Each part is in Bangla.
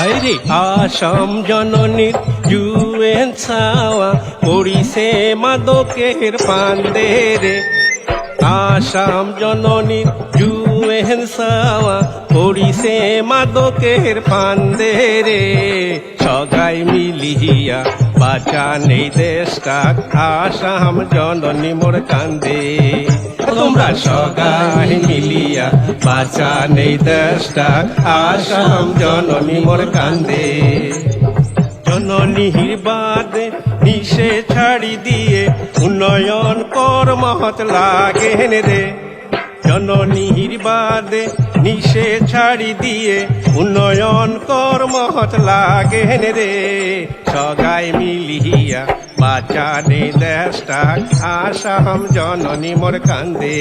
হাইরে আসাম জননীর জুয়েন ছাওয়া পড়িছে মাদকের পান্দে রে। আসাম জননীর জুয়েন ছাওয়া পড়িছে মাদকের পান্দে রে সগাই মিলিয়া বাঁচান এই দেশটা, আসাম জননী মোর কান্দে। তোমরা সগাই মিলিয়া বাঁচান এই দেশটা, আসাম জননী মোর কান্দে। জননীর বাদে নিশে ছাড়ি দিয়ে উন্নয়ন কর মহৎ লাগেন রে। জননীর বাদে নিশে ছাড়ি দিয়ে উন্নয়ন কর মহৎ লাগেন রে। সগাই মিলিয়া বাঁচানে দেশটা, আসাম জননী মোর কান্দে।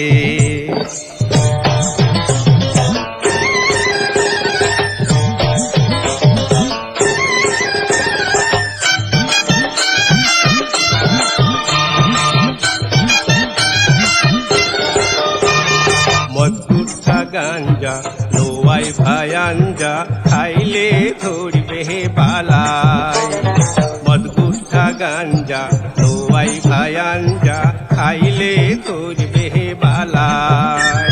মদগুট্টা গাঞ্জা, লোয়াই ভায়াঞ্জা, খাইলে ধরবে বালাই। মদগুট্টা গাঞ্জা, লোয়াই ভায়াঞ্জা, খাইলে ধরবে বালাই।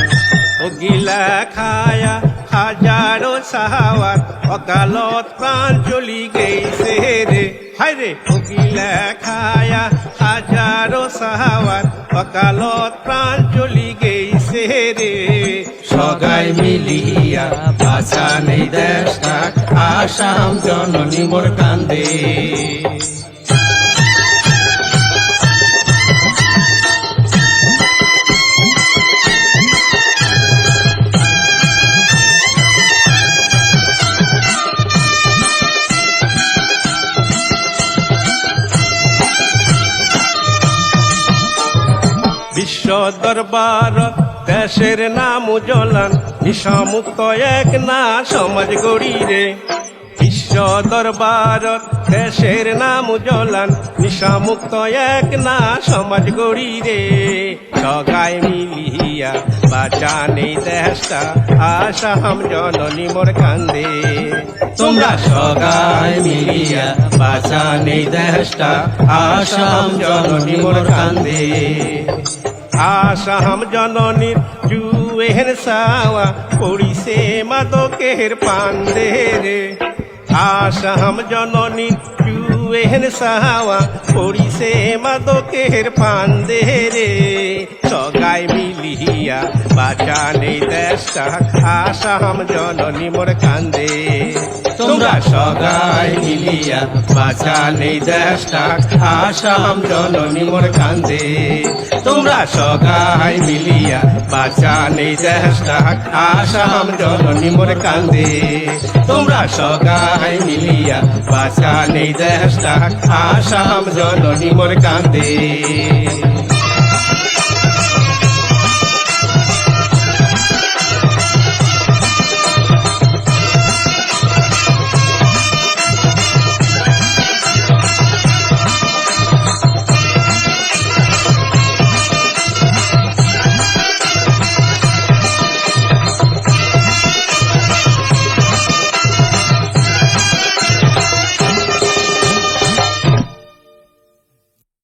ওগিলা খায়া হাজারো সাহাওয়ার অকালত প্রাণ চলি গেছে রে। হায়রে ওগিলা খায়া হাজারো সাহাওয়ার অকালত প্রাণ চলি গেছে রে। সগাই মিলিয়া ভাষা নেই দেশটা আসাম জননী মোর কান্দে। বিশ্ব দরবার দেশের নাম উজ্জ্বলান নিশামুক্ত এক না, সমাজ গড়ি রে। বিশ্ব দরবার, দেশের নাম উজ্জ্বলান নিশামুক্ত এক না, সমাজ গড়ি রে। সগাই মিলিয়া বাঁচানে দেশটা আসাম জননী মোর কান্দে। তোমরা সগাই মিলিয়া বাঁচানে দেশটা আসাম জননী মোর কান্দে। আসাম জননীর জুয়ের সাওয়া পড়িছে মাদকের পান্দে রে আসাম জননীর জুয়ের সাওয়া পড়িছে মাদকের পান্দে রে সগাই মিলিয়া বাঁচানে দেশটা আসাম জননী মোর কান্দে। তোমরা সগাই মিলিয়া বাঁচানে দেশটা আসাম জননী মোর কান্দে। তোমরা সগাই মিলিয়া বাঁচানে দেশটা আসাম জননী মোর কান্দে। তোমরা সগাই মিলিয়া বাঁচানে দেশটা আসাম জননী মোর কান্দে।